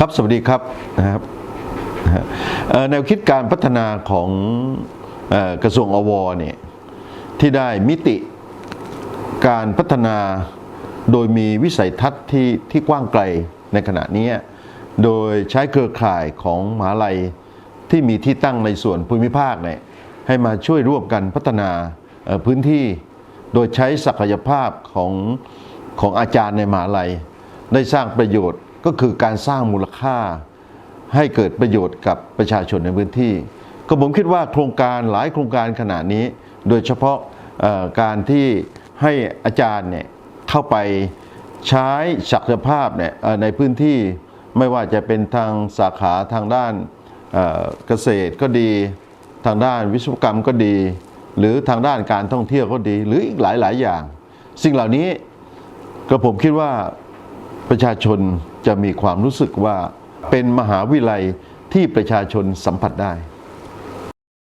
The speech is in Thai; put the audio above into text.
ครับสวัสดีครับนะครับแนวคิดการพัฒนาของกระทรวงอวเนี่ยที่ได้มิติการพัฒนาโดยมีวิสัยทัศน์ที่ที่กว้างไกลในขณะนี้โดยใช้เครือข่ายของมหาลัยที่มีที่ตั้งในส่วนภูมิภาคเนี่ยให้มาช่วยร่วมกันพัฒนาพื้นที่ โดยใช้ศักยภาพของของอาจารย์ในมหาลัย ได้สร้างประโยชน์ ก็คือการสร้างมูลค่าให้เกิดประโยชน์กับประชาชนในพื้นที่ ก็ผมคิดว่าโครงการหลายโครงการขนาดนี้ โดยเฉพาะการที่ให้อาจารย์เนี่ยเข้าไปใช้ศักยภาพเนี่ยในพื้นที่ไม่ว่าจะเป็นทางสาขาทางด้านเอ่อเกษตรก็ดี ทางด้านวิศวกรรมก็ดี หรือทางด้านการท่องเที่ยวก็ดี หรืออีกหลาย ๆ อย่าง สิ่งเหล่านี้ก็ผมคิดว่าประชาชน จะมีความรู้สึกว่าเป็นมหาวิทยาลัยที่ประชาชนสัมผัสได้